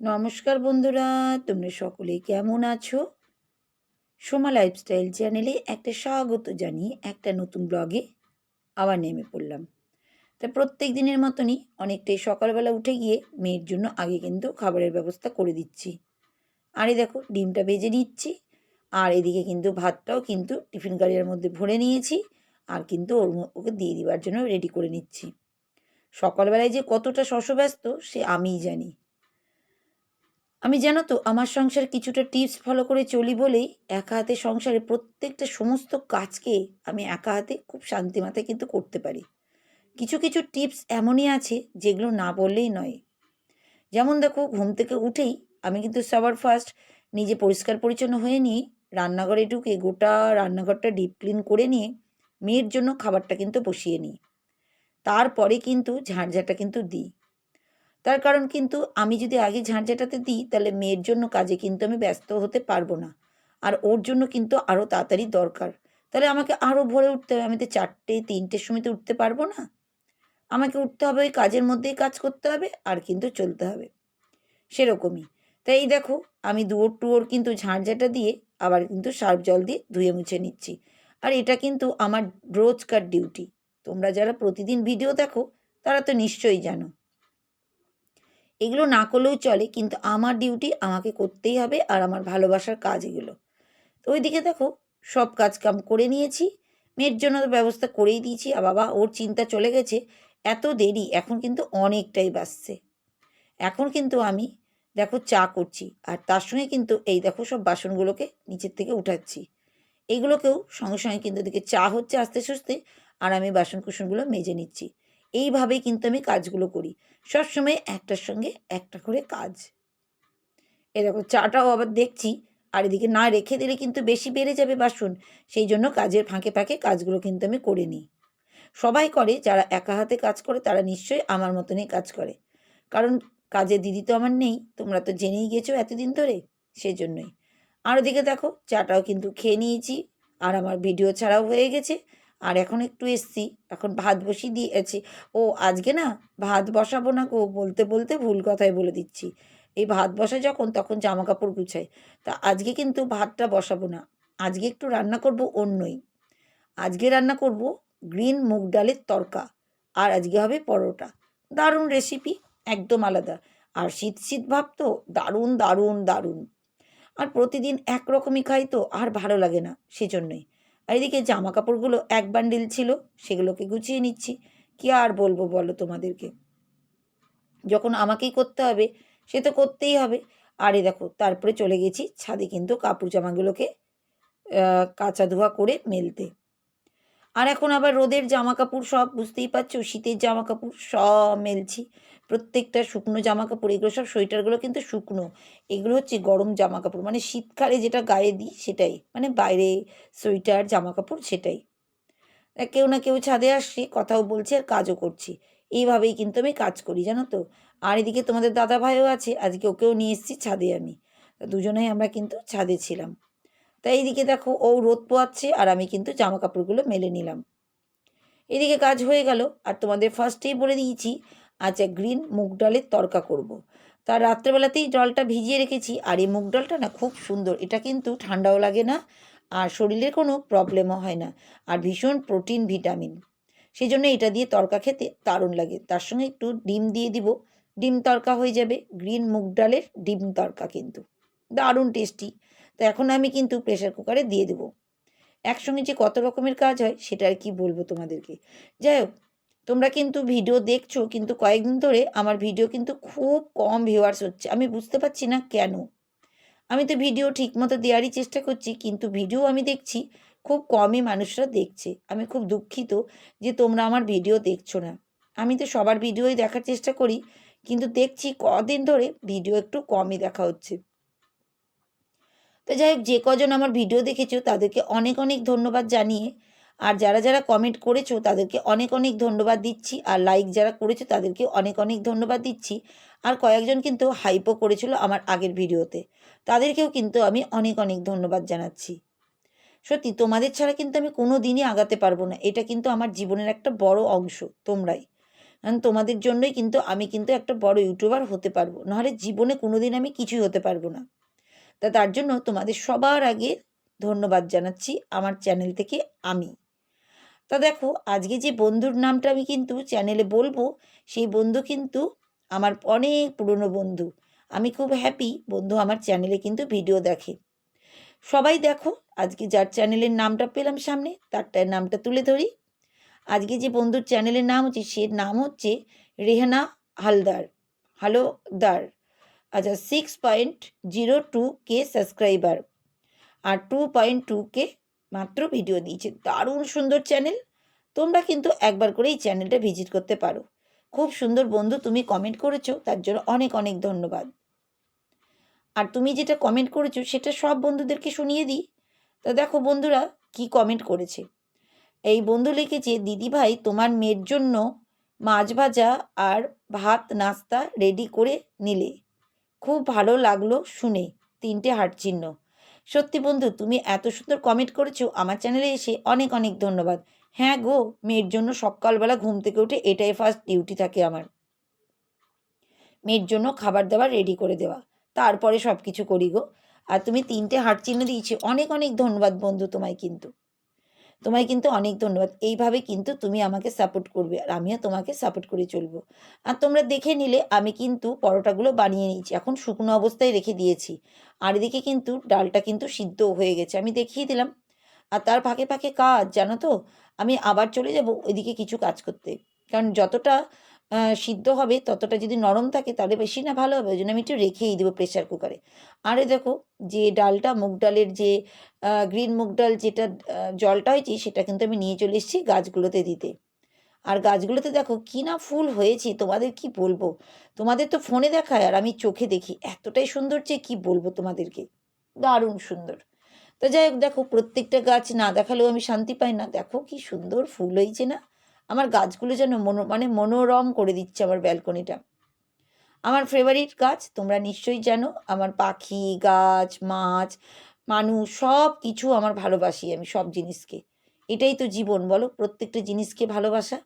নমস্কার বন্ধুরা, তোমরা সকলেই কেমন আছো? সোমা লাইফস্টাইল চ্যানেলে একটা স্বাগত জানিয়ে একটা নতুন ব্লগে আবার নেমে পড়লাম। তা প্রত্যেক দিনের মতনই অনেকটাই সকালবেলা উঠে গিয়ে মেয়ের জন্য আগে কিন্তু খাবারের ব্যবস্থা করে দিচ্ছি। আরে দেখো, ডিমটা ভেজে নিচ্ছি, আর এদিকে কিন্তু ভাতটাও কিন্তু টিফিন গাড়ির মধ্যে ভরে নিয়েছি, আর কিন্তু ওর ওকে দিয়ে দিবার জন্য রেডি করে নিচ্ছি। সকালবেলায় যে কতটা শশব্যস্ত, সে আমিই জানি। আমি জানো তো, আমার সংসার কিছুটা টিপস ফলো করে চলি বলেই একা হাতে সংসারে প্রত্যেকটা সমস্ত কাজকে আমি একা হাতে খুব শান্তি মাথায় কিন্তু করতে পারি। কিছু কিছু টিপস এমনই আছে যেগুলো না বললেই নয়। যেমন দেখো, ঘুম থেকে উঠেই আমি কিন্তু সবার ফার্স্ট নিজে পরিষ্কার পরিচ্ছন্ন হয়ে নিয়ে রান্নাঘরে ঢুকে গোটা রান্নাঘরটা ডিপ ক্লিন করে নিয়ে মেয়ের জন্য খাবারটা কিন্তু বসিয়ে নিই। তারপরে কিন্তু ঝাঁঝাটা কিন্তু দিই। তার কারণ কিন্তু আমি যদি আগে ঝাঁঝাটাতে দিই, তাহলে মেয়ের জন্য কাজে কিন্তু আমি ব্যস্ত হতে পারব না। আর ওর জন্য কিন্তু আরও তাড়াতাড়ি দরকার। তাহলে আমাকে আরও ভোরে উঠতে হবে। আমি তো চারটে, তিনটের সময় তো উঠতে পারব না। আমাকে উঠতে হবে, ওই কাজের মধ্যেই কাজ করতে হবে, আর কিন্তু চলতে হবে। সেরকমই। তাই এই দেখো, আমি দুয়োর টুয়োর কিন্তু ঝাঁঝাটা দিয়ে আবার কিন্তু সার্ফ জল দিয়ে ধুয়ে মুছে নিচ্ছি। আর এটা কিন্তু আমার রোজকার ডিউটি। তোমরা যারা প্রতিদিন ভিডিও দেখো, তারা তো নিশ্চয়ই জানো। এগুলো না করলেও চলে, কিন্তু আমার ডিউটি আমাকে করতেই হবে আর আমার ভালোবাসার কাজ এগুলো। তো ওইদিকে দেখো, সব কাজ কাম করে নিয়েছি, মেয়ের জন্য তো ব্যবস্থা করেই দিয়েছি, আর বাবা, ওর চিন্তা চলে গেছে, এত দেরি, এখন কিন্তু অনেকটাই বাসছে এখন কিন্তু আমি দেখো চা করছি, আর তার সঙ্গে কিন্তু এই দেখো সব বাসনগুলোকে নিচের থেকে উঠাচ্ছি। এইগুলোকেও সঙ্গে সঙ্গে কিন্তু এদিকে চা হচ্ছে আস্তে সুস্তে আর আমি বাসন কুসনগুলো মেজে নিচ্ছি। এইভাবেই কিন্তু আমি কাজগুলো করি। সবসময় একটার সঙ্গে একটা করে কাজ। এ দেখো, চাটাও আবার দেখছি, আর এদিকে না রেখে দিলে কিন্তু বেশি বেড়ে যাবে বাসন। সেই জন্য কাজের ফাঁকে ফাঁকে কাজগুলো কিন্তু আমি করে নিই। সবাই করে, যারা একা হাতে কাজ করে তারা নিশ্চয়ই আমার মতনই কাজ করে। কারণ কাজে দিদি তো আমার নেই, তোমরা তো জেনেই গেছো এতদিন ধরে সেজন্যই। আর ওদিকে দেখো, চাটাও কিন্তু খেয়ে নিয়েছি, আর আমার ভিডিও ছাড়াও হয়ে গেছে। আর এখন একটু এসছি, এখন ভাত বসিয়ে দিয়েছি। ও, আজকে না ভাত বসাবো না গো, বলতে বলতে ভুল কথাই বলে দিচ্ছি। এই ভাত বসে যখন, তখন জামা কাপড় গুছাই। তা আজকে কিন্তু ভাতটা বসাবো না। আজকে একটু রান্না করব অন্যই আজকে রান্না করব গ্রিন মুগ ডালের তরকা। আর আজকে হবে পরোটা। দারুণ রেসিপি একদম আলাদা। আর শীত শীত ভাব তো, দারুণ দারুণ দারুণ। আর প্রতিদিন একরকমই খাই তো, আর ভালো লাগে না, সেজন্যই। আর এদিকে জামা কাপড়গুলো এক বান্ডিল ছিল, সেগুলোকে গুছিয়ে নিচ্ছি। কি আর বলব বলো তোমাদেরকে? যখন আমাকেই করতে হবে, সে তো করতেই হবে। আরে দেখো, তারপরে চলে গেছি ছাদে কিন্তু কাপড় জামাগুলোকে কাচা ধোয়া করে মেলতে। আর এখন আবার রোদের জামা কাপড় সব, বুঝতেই পারছ? শীতের জামা কাপড় সব মেলছি। প্রত্যেকটা শুকনো জামা কাপড় এগুলো সব সোয়েটারগুলো কিন্তু শুকনো। এগুলো হচ্ছে গরম জামা কাপড় মানে শীতকালে যেটা গায়ে দিই সেটাই মানে বাইরে সোয়েটার জামা কাপড় সেটাই কেউ না কেউ ছাদে আসছে, কথাও বলছে আর কাজও করছি। এইভাবেই কিন্তু আমি কাজ করি, জানো তো? আর এদিকে তোমাদের দাদা ভাইও আছে, আজকে ওকেও নিয়ে এসেছি ছাদে আমি। দুজনেই আমরা কিন্তু ছাদে ছিলাম। তাই এইদিকে দেখো, ও রোদ পোয়াচ্ছে আর আমি কিন্তু জামা কাপড়গুলো মেলে নিলাম। এদিকে কাজ হয়ে গেল, আর তোমাদের ফার্স্টেই বলে দিয়েছি আচ্ছা গ্রিন মুগ ডালের তরকা করব। তার রাত্রেবেলাতেই জলটা ভিজিয়ে রেখেছি আর এই মুগ ডালটা না খুব সুন্দর। এটা কিন্তু ঠান্ডাও লাগে না আর শরীরের কোনো প্রবলেমও হয় না আর ভীষণ প্রোটিন ভিটামিন সেই জন্য এটা দিয়ে তরকা খেতে দারুণ লাগে। তার সঙ্গে একটু ডিম দিয়ে দিব। ডিম তরকা হয়ে যাবে। গ্রিন মুগ ডালের ডিম তরকা কিন্তু। দারুণ টেস্টি তো এখন আমি কিন্তু প্রেশার কুকারে দিয়ে দেবো। একসঙ্গে যে কত রকমের কাজ হয় সেটা আর কি বলব তোমাদেরকে। যাই হোক তোমরা কিন্তু ভিডিও দেখছ, কিন্তু কয়েকদিন ধরে আমার ভিডিও কিন্তু খুব কম ভিউয়ার্স হচ্ছে। আমি বুঝতে পারছি না কেন? আমি তো ভিডিও ঠিকমতো দেওয়ারই চেষ্টা করছি, কিন্তু ভিডিও আমি দেখছি, খুব কমই মানুষরা দেখছে। আমি খুব দুঃখিত যে তোমরা আমার ভিডিও দেখছ না। আমি তো সবার ভিডিওই দেখার চেষ্টা করি, কিন্তু দেখছি কদিন ধরে ভিডিও একটু কমই দেখা হচ্ছে। তো যাই হোক, যে কজন আমার ভিডিও দেখেছ, তাদেরকে অনেক অনেক ধন্যবাদ জানিয়ে আর যারা যারা কমেন্ট করেছ, তাদেরকে অনেক অনেক ধন্যবাদ দিচ্ছি। আর লাইক যারা করেছ, তাদেরকে অনেক অনেক ধন্যবাদ দিচ্ছি। আর কয়েকজন কিন্তু হাইপও করেছিল আমার আগের ভিডিওতে। তাদেরকেও কিন্তু আমি অনেক অনেক ধন্যবাদ জানাচ্ছি। সত্যি, তোমাদের ছাড়া কিন্তু আমি কোনো দিনই আগাতে পারব না। এটা কিন্তু আমার জীবনের একটা বড় অংশ, তোমরাই। কারণ তোমাদের জন্যই কিন্তু আমি কিন্তু একটা বড় ইউটিউবার হতে পারব। নাহলে জীবনে কোনো দিন আমি কিছুই হতে পারব না। তা তার জন্য তোমাদের সবার আগে ধন্যবাদ জানাচ্ছি আমার চ্যানেল থেকে আমি। তা দেখো, আজকে যে বন্ধুর নামটা আমি কিন্তু চ্যানেলে বলব, সেই বন্ধু কিন্তু আমার অনেক পুরনো বন্ধু। আমি খুব হ্যাপি বন্ধু আমার চ্যানেলে কিন্তু ভিডিও দেখে। সবাই দেখো, আজকে যার চ্যানেলের নামটা পেলাম সামনে, তারটার নামটা তুলে ধরি। আজকে যে বন্ধুর চ্যানেলের নাম হচ্ছে, সে নাম হচ্ছে রেহানা হালদার, হালোদার। আচ্ছা six point zero two K subscriber আর টু পয়েন্ট টু কে মাত্র ভিডিও দিয়েছে। দারুণ সুন্দর চ্যানেল তোমরা কিন্তু একবার করে এই চ্যানেলটা ভিজিট করতে পারো। খুব সুন্দর বন্ধু তুমি কমেন্ট করেছ, তার জন্য অনেক অনেক ধন্যবাদ। আর তুমি যেটা কমেন্ট করেছ, সেটা সব বন্ধুদেরকে শুনিয়ে দিই। তা দেখো বন্ধুরা, কি কমেন্ট করেছে? এই বন্ধু লিখেছে, দিদিভাই, তোমার মেয়ের জন্য মাছ ভাজা আর ভাত নাস্তা রেডি করে নিলে। খুব ভালো লাগল শুনে। তিনটে হার্ট চিহ্ন সত্যি বন্ধু, তুমি এত সুন্দর কমেন্ট করেছ, আমার চ্যানেলে এসে অনেক অনেক ধন্যবাদ। হ্যাঁ গো, মেয়ের জন্য সকালবেলা ঘুম থেকে উঠে এটাই ফার্স্ট ডিউটি থাকে আমার। মেয়ের জন্য খাবার দাবার রেডি করে দেওয়া, তারপরে সব কিছু করি গো। আর তুমি তিনটে হাট চিহ্ন দিয়েছি, অনেক অনেক ধন্যবাদ বন্ধু তোমায় কিন্তু। তোমায় কিন্তু অনেক ধন্যবাদ। এইভাবে কিন্তু তুমি আমাকে সাপোর্ট করবে আর আমিও তোমাকে সাপোর্ট করে চলবো। আর তোমরা দেখে নিলে আমি কিন্তু পরোটাগুলো বানিয়ে নিয়েছি। এখন শুকনো অবস্থায় রেখে দিয়েছি। আর এদিকে কিন্তু ডালটা কিন্তু সিদ্ধ হয়ে গেছে। আমি দেখিয়ে দিলাম। আর তার ফাঁকে ফাঁকে কাজ, জানো তো? আমি আবার চলে যাব ওইদিকে কিছু কাজ করতে। কারণ যতটা সিদ্ধ হবে, ততটা যদি নরম থাকে তাহলে বেশি না ভালো হবে। ওই জন্য আমি একটু রেখেই দেবো প্রেশার কুকারে আরে দেখো, যে ডালটা, মুগ ডালের যে গ্রিন মুগ ডাল যেটা জলটা হয়েছে সেটা কিন্তু আমি নিয়ে চলে এসেছি গাছগুলোতে দিতে। আর গাছগুলোতে দেখো কী না ফুল হয়েছে, তোমাদের কি বলব? তোমাদের তো ফোনে দেখায় আর আমি চোখে দেখি। এতটাই সুন্দর যে কী বলব তোমাদেরকে? দারুণ সুন্দর। তো যাই হোক, দেখো প্রত্যেকটা গাছ না দেখালেও আমি শান্তি পাই না। দেখো কি সুন্দর ফুল হয়েছে না? আমার গাছগুলো যেন মনো মানে মনোরম করে দিচ্ছে আমার ব্যালকনিটা। আমার ফেভারিট গাছ তোমরা নিশ্চয়ই জানো, আমার পাখি, গাছ, মাছ, মানুষ সব কিছু আমার ভালোবাসি আমি সব জিনিসকে। এটাই তো জীবন, বলো, প্রত্যেকটা জিনিসকে ভালোবাসা।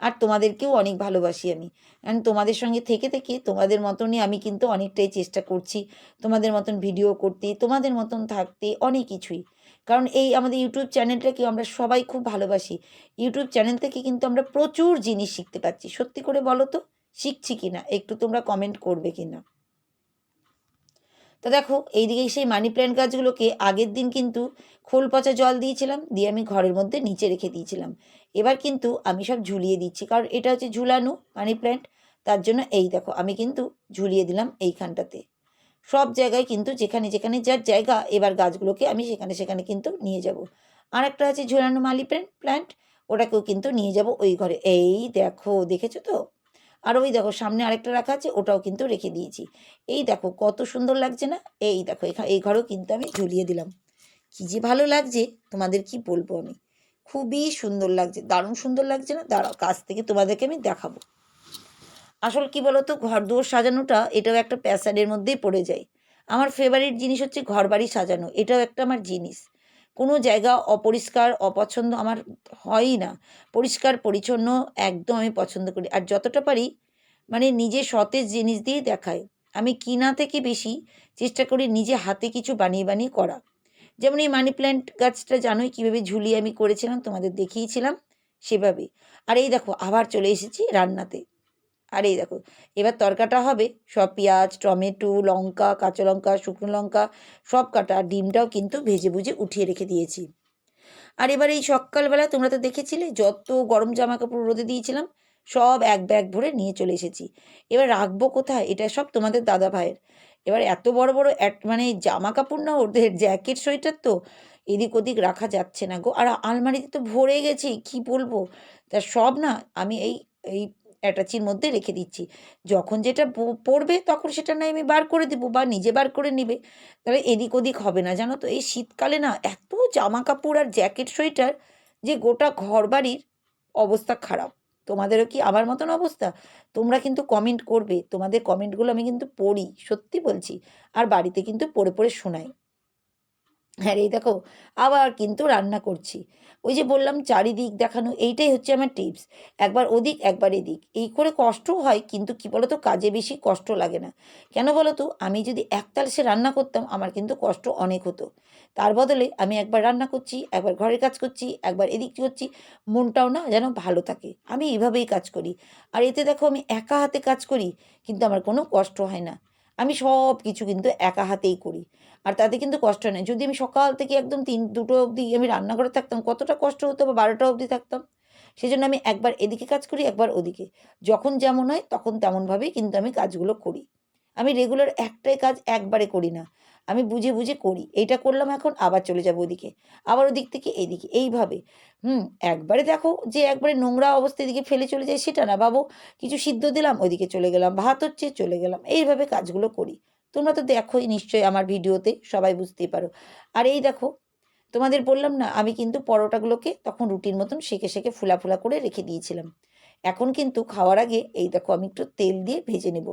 আর তোমাদেরকেও অনেক ভালোবাসি আমি। কারণ তোমাদের সঙ্গে থেকে থেকে তোমাদের মতনই আমি কিন্তু অনেকটাই চেষ্টা করছি। তোমাদের মতন ভিডিও করতে, তোমাদের মতন থাকতে অনেক কিছুই। কারণ এই আমাদের ইউটিউব চ্যানেলটাকে আমরা সবাই খুব ভালোবাসি। ইউটিউব চ্যানেল থেকে কিন্তু আমরা প্রচুর জিনিস শিখতে পাচ্ছি সত্যি করে বলো তো, শিখছি কি না? একটু তোমরা কমেন্ট করবে কি না? তো দেখো, এইদিকে সেই মানি প্ল্যান্ট গাছগুলোকে আগের দিন কিন্তু খোল পচা জল দিয়েছিলাম, দিয়ে আমি ঘরের মধ্যে নিচে রেখে দিয়েছিলাম। এবার কিন্তু আমি সব ঝুলিয়ে দিচ্ছি, কারণ এটা হচ্ছে ঝুলানো মানি প্ল্যান্ট তার জন্য এই দেখো, আমি কিন্তু ঝুলিয়ে দিলাম এইখানটাতে। সব জায়গায় কিন্তু যেখানে যেখানে যার জায়গা, এবার গাছগুলোকে আমি সেখানে সেখানে কিন্তু নিয়ে যাব। আর একটা আছে ঝোলানো মালি প্ল্যান্ট প্ল্যান্ট, ওটাকেও কিন্তু নিয়ে যাব ওই ঘরে। এই দেখো, দেখেছ তো? আর ওই দেখো, সামনে আরেকটা রাখা আছে, ওটাও কিন্তু রেখে দিয়েছি। এই দেখো, কত সুন্দর লাগছে না? এই দেখো এই ঘরেও কিন্তু আমি ঝুলিয়ে দিলাম। কী যে ভালো লাগছে, তোমাদের কি বলব আমি? খুবই সুন্দর লাগছে, দারুণ সুন্দর লাগছে না? দাঁড়াও, কাছ থেকে তোমাদেরকে আমি দেখাবো। আসল কি বলতো? ঘর দুয়ার সাজানোটা এটাও একটা প্যাশানের মধ্যেই পড়ে যায়। আমার ফেভারিট জিনিস হচ্ছে ঘর বাড়ি সাজানো, এটাও একটা আমার জিনিস। কোনো জায়গা অপরিষ্কার, অপছন্দ আমার হয়ই না। পরিষ্কার, পরিচ্ছন্ন একদম আমি পছন্দ করি। আর যতটা পারি মানে নিজে সতেজ জিনিস দিয়ে দেখায় আমি কিনা থেকে বেশি চেষ্টা করি নিজে হাতে কিছু বানিয়ে বানিয়ে করা। যেমন এই মানি প্ল্যান্ট গাছটা জানোই কীভাবে ঝুলিয়ে আমি করেছিলাম, তোমাদের দেখিয়েছিলাম সেভাবে। আর এই দেখো, আবার চলে এসেছি রান্নাতে। আর এই দেখো, এবার তরকাটা হবে সব পেঁয়াজ, টমেটো, লঙ্কা, কাঁচা লঙ্কা, শুকনো লঙ্কা, সব কাটা ডিমটাও কিন্তু ভেজে ভুজে উঠিয়ে রেখে দিয়েছি। আর এবার এই সকালবেলা তোমরা তো দেখেছিলে, যত গরম জামা কাপড় রোদে দিয়েছিলাম, সব এক ব্যাগ ভরে নিয়ে চলে এসেছি। এবার রাখব কোথায়? এটা সব তোমাদের দাদা ভাইয়ের। এবার এত বড় বড় এক মানে জামা কাপড় না ওদের, জ্যাকেট, সোয়েটার তো? এদিক ওদিক রাখা যাচ্ছে না গো। আর আলমারিতে তো ভরে গেছে, কি বলব? তা সব না, আমি এই এই অ্যাটাচির মধ্যে রেখে দিচ্ছি। যখন যেটা পড়বে তখন সেটা নয় আমি বার করে দেবো বা নিজে বার করে নিবে। তাহলে এদিক ওদিক হবে না। জানো তো, এই শীতকালে না এত জামা কাপড় আর জ্যাকেট সোয়েটার যে গোটা ঘর বাড়ির অবস্থা খারাপ। তোমাদেরও কি আমার মতন অবস্থা? তোমরা কিন্তু কমেন্ট করবে। তোমাদের কমেন্টগুলো আমি কিন্তু পড়ি, সত্যি বলছি। আর বাড়িতে কিন্তু পড়ে পড়ে শোনাই। হ্যাঁ এই দেখো, আবার কিন্তু রান্না করছি। ওই যে বললাম চারিদিক দেখানো, এইটাই হচ্ছে আমার টিপস একবার ওদিক, একবার এদিক। এই করে কষ্টও হয়, কিন্তু কি বলতো, কাজে বেশি কষ্ট লাগে না। কেন বলো তো আমি যদি একতাল সে রান্না করতাম, আমার কিন্তু কষ্ট অনেক হতো। তার বদলে আমি একবার রান্না করছি, একবার ঘরের কাজ করছি, একবার এদিক করছি, মনটাও না যেন ভালো থাকে। আমি এইভাবেই কাজ করি। আর এতে দেখো, আমি একা হাতে কাজ করি, কিন্তু আমার কোনো কষ্ট হয় না। আমি সব কিছু কিন্তু একা হাতেই করি। আর তাতে কিন্তু কষ্ট নেই যদি আমি সকাল থেকে একদম তিন, দুটো অবধি আমি রান্নাঘরে থাকতাম, কতটা কষ্ট হতো বা বারোটা অবধি থাকতাম সেই জন্য আমি একবার এদিকে কাজ করি, একবার ওদিকে। যখন যেমন হয়, তখন তেমনভাবেই কিন্তু আমি কাজগুলো করি। আমি রেগুলার একটাই কাজ একবারে করি না। আমি বুঝে বুঝে করি। এইটা করলাম এখন, আবার চলে যাব ওদিকে। আবার ওদিক থেকে এইদিকে। এইভাবে। হুম, একবারে দেখো যে একবারে নোংরা অবস্থা এদিকে ফেলে চলে যায় সেটা না। বাবু, কিছু সিদ্ধ দিলাম, ওইদিকে চলে গেলাম। ভাত হচ্ছে, চলে গেলাম। এইভাবে কাজগুলো করি। তোমরা তো দেখোই নিশ্চয়ই আমার ভিডিওতে, সবাই বুঝতেই পারো। আর এই দেখো, তোমাদের বললাম না, আমি কিন্তু পরোটাগুলোকে তখন রুটির মতন সেকে সেকে ফুলা ফুলা করে রেখে দিয়েছিলাম। এখন কিন্তু খাওয়ার আগে এই দেখো আমি একটু তেল দিয়ে ভেজে নেব।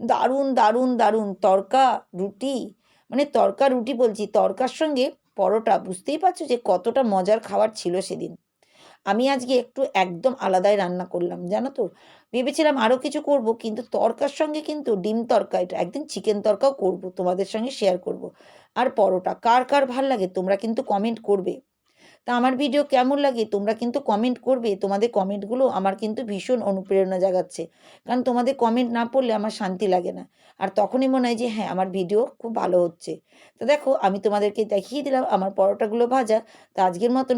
দারুণ দারুণ দারুণ। তরকা, রুটি মানে তরকা রুটি বলছি, তরকার সঙ্গে পরোটা, বুঝতেই পারছ যে কতটা মজার খাবার ছিল সেদিন। আমি আজকে একটু একদম আলাদাই রান্না করলাম, জানো তো? ভেবেছিলাম আরও কিছু করব, কিন্তু তরকার সঙ্গে কিন্তু ডিম তরকা এটা, একদিন চিকেন তরকাও করব, তোমাদের সঙ্গে শেয়ার করব। আর পরোটা, কার কার ভালো লাগে তোমরা কিন্তু কমেন্ট করবে। তা আমার ভিডিও কেমন লাগে? তোমরা কিন্তু কমেন্ট করবে। তোমাদের কমেন্টগুলো আমার কিন্তু ভীষণ অনুপ্রেরণা জাগাচ্ছে। কারণ তোমাদের কমেন্ট না পড়লে আমার শান্তি লাগে না। আর তখনই মনে হয় যে হ্যাঁ আমার ভিডিও খুব ভালো হচ্ছে। তো দেখো, আমি তোমাদেরকে দেখিয়ে দিলাম আমার পরোটাগুলো ভাজা। তা আজকের মতন